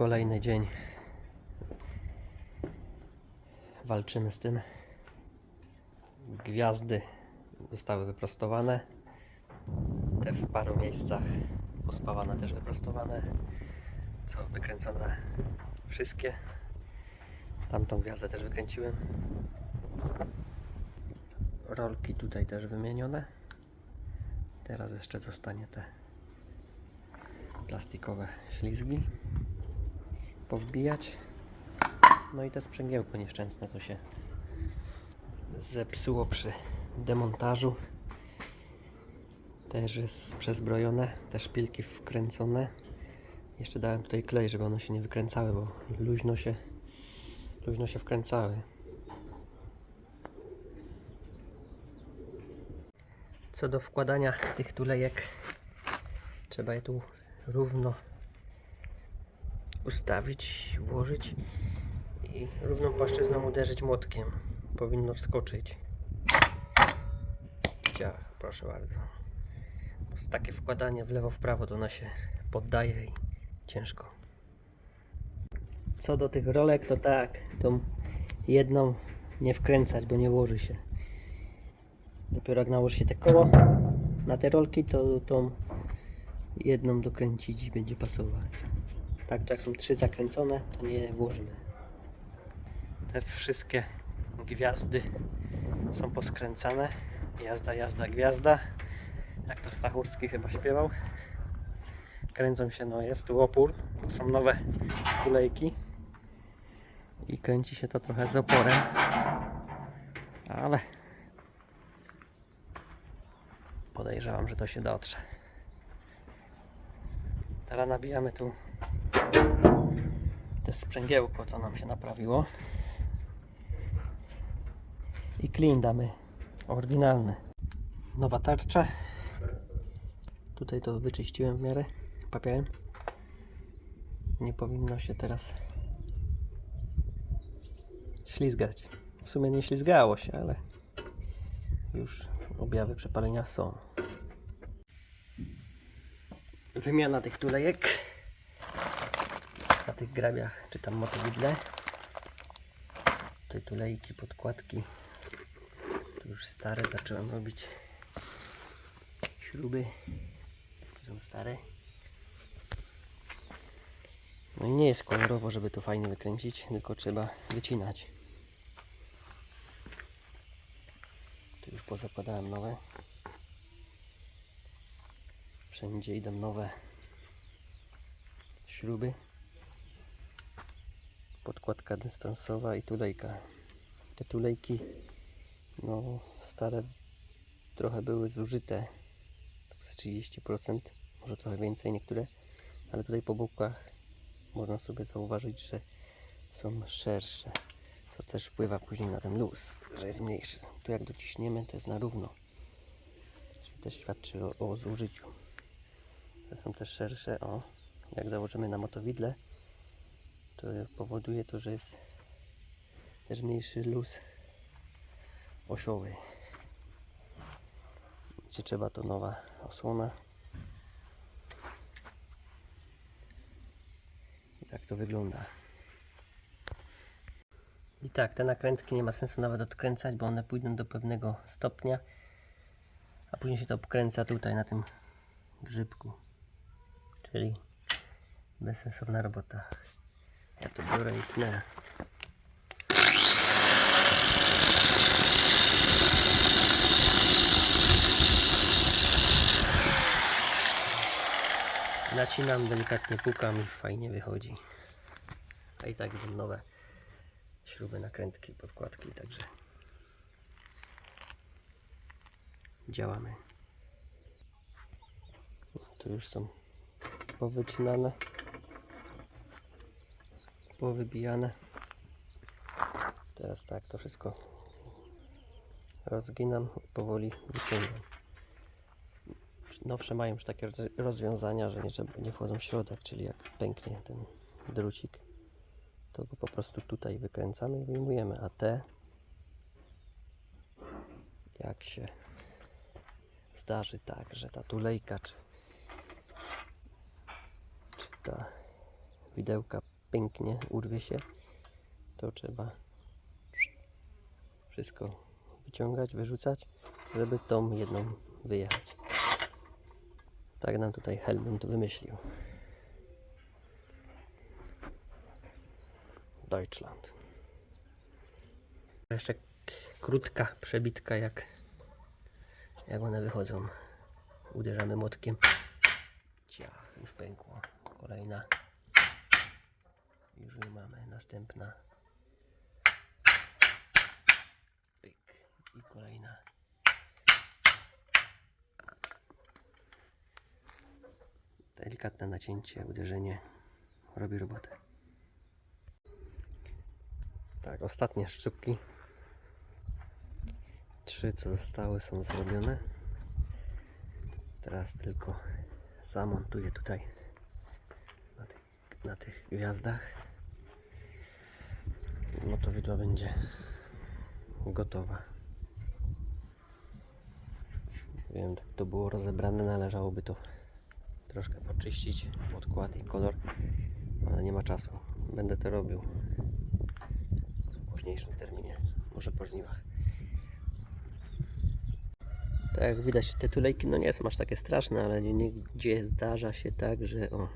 Kolejny dzień. Walczymy z tym. Gwiazdy zostały wyprostowane. Te w paru miejscach pospawane też wyprostowane. Co wykręcone wszystkie. Tamtą gwiazdę też wykręciłem. Rolki tutaj też wymienione. Teraz jeszcze zostanie te plastikowe ślizgi powbijać. No i to sprzęgiełko nieszczęsne, co się zepsuło przy demontażu. Też jest przezbrojone, te szpilki wkręcone. Jeszcze dałem tutaj klej, żeby one się nie wykręcały, bo luźno się, luźno się wkręcały. Co do wkładania tych tulejek, trzeba je tu równo ustawić, włożyć i równą płaszczyzną uderzyć młotkiem. Powinno wskoczyć. Ciach, proszę bardzo. Takie wkładanie w lewo, w prawo to ona się poddaje i ciężko. Co do tych rolek, to tak, tą jedną nie wkręcać, bo nie włoży się. Dopiero jak nałoży się te koło na te rolki, to tą jedną dokręcić będzie pasować. Tak, jak są trzy zakręcone, to nie włożymy. Te wszystkie gwiazdy są poskręcane. Jazda, jazda, gwiazda. Jak to Stachurski chyba śpiewał. Kręcą się, no jest tu opór, są nowe kulejki. I kręci się to trochę z oporem. Ale podejrzewam, że to się dotrze. Teraz nabijamy tu to sprzęgiełko, co nam się naprawiło. I klin damy oryginalny. Nowa tarcza. Tutaj to wyczyściłem w miarę papierem. Nie powinno się teraz ślizgać. W sumie nie ślizgało się, ale już objawy przepalenia są. Wymiana tych tulejek tych grabiach, czy tam motowidle. Tutaj tulejki, podkładki. Tu już stare zacząłem robić śruby. Tu są stare. No i nie jest kolorowo, żeby to fajnie wykręcić, tylko trzeba wycinać. Tu już pozakładałem nowe. Wszędzie idą nowe śruby. Podkładka dystansowa i tulejka. Te tulejki, no stare, trochę były zużyte. Tak z 30%, może trochę więcej niektóre. Ale tutaj po bokach można sobie zauważyć, że są szersze. To też wpływa później na ten luz, że jest mniejszy. Tu jak dociśniemy, to jest na równo. Czyli też świadczy o, o zużyciu. Te są też szersze, o, jak założymy na motowidle, to powoduje to, że jest też mniejszy luz osiowy. Gdzie trzeba to nowa osłona. I tak to wygląda. I tak, te nakrętki nie ma sensu nawet odkręcać, bo one pójdą do pewnego stopnia, a później się to obkręca tutaj na tym grzybku. Czyli bezsensowna robota. Ja to biorę i tnę. Nacinam, delikatnie pukam i fajnie wychodzi. A i tak idą nowe śruby, nakrętki, podkładki, także działamy. Tu już są powycinane, powybijane. Teraz tak to wszystko rozginam i powoli wyciągam. Nowsze mają już takie roz- rozwiązania, że nie, nie wchodzą w środek, czyli jak pęknie ten drucik, to go po prostu tutaj wykręcamy i wyjmujemy, a te jak się zdarzy tak, że ta tulejka czy ta widełka pęknie, urwie się, to trzeba wszystko wyciągać, wyrzucać, żeby tą jedną wyjechać. Tak nam tutaj Helmut wymyślił. Deutschland. Jeszcze krótka przebitka, jak, jak one wychodzą. Uderzamy młotkiem. Ciach, już pękło. Kolejna. Już nie mamy. Następna. Pyk. I kolejna. Delikatne nacięcie, uderzenie robi robotę. Tak, ostatnie szczypki. Trzy, co zostały, są zrobione. Teraz tylko zamontuję tutaj na tych, na tych gwiazdach. No to widła będzie gotowa. Wiem, tak to było rozebrane, należałoby to troszkę poczyścić, podkład i kolor, ale nie ma czasu. Będę to robił w późniejszym terminie, może po żniwach. Tak jak widać te tulejki no nie są aż takie straszne, ale gdzie zdarza się tak, że o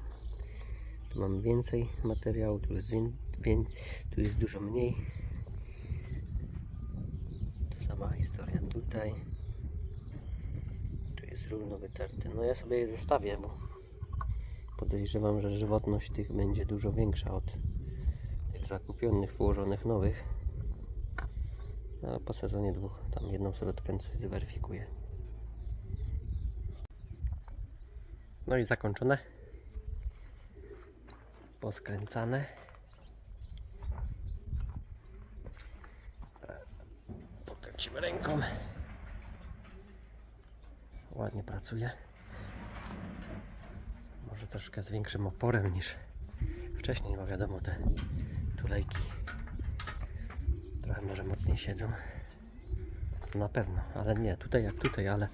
tu mam więcej materiału, tu jest, wię, wię, tu jest dużo mniej. To sama historia tutaj. Tu jest równo wytarty. No ja sobie je zostawię, bo podejrzewam, że żywotność tych będzie dużo większa od tych zakupionych, położonych nowych. No, ale po sezonie dwóch tam jedną sobie odkręcę i zweryfikuję. No i zakończone. Poskręcane. Pokręcimy ręką. Ładnie pracuje. Może troszkę z większym oporem niż wcześniej, bo wiadomo te tulejki trochę może mocniej siedzą. Na pewno, ale nie tutaj jak tutaj, ale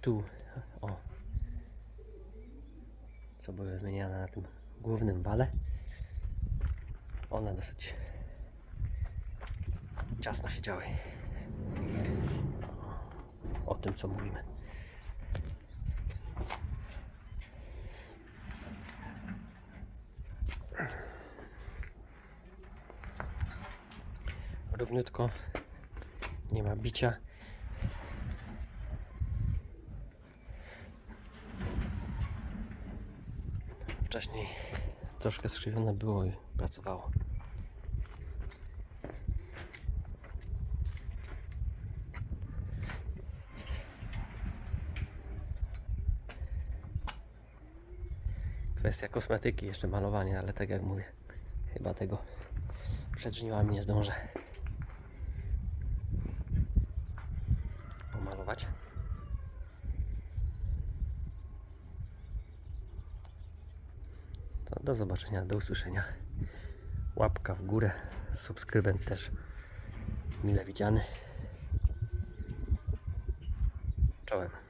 tu o co były wymieniane na tym głównym wale. One dosyć ciasno siedziały. O tym co mówimy. Równiutko, nie ma bicia. Wcześniej troszkę skrzywione było i pracowało. Kwestia kosmetyki, jeszcze malowania, ale tak jak mówię, chyba tego przed żniwami nie zdążę pomalować. To do zobaczenia, do usłyszenia. Łapka w górę, subskrybent też mile widziany. Czołem.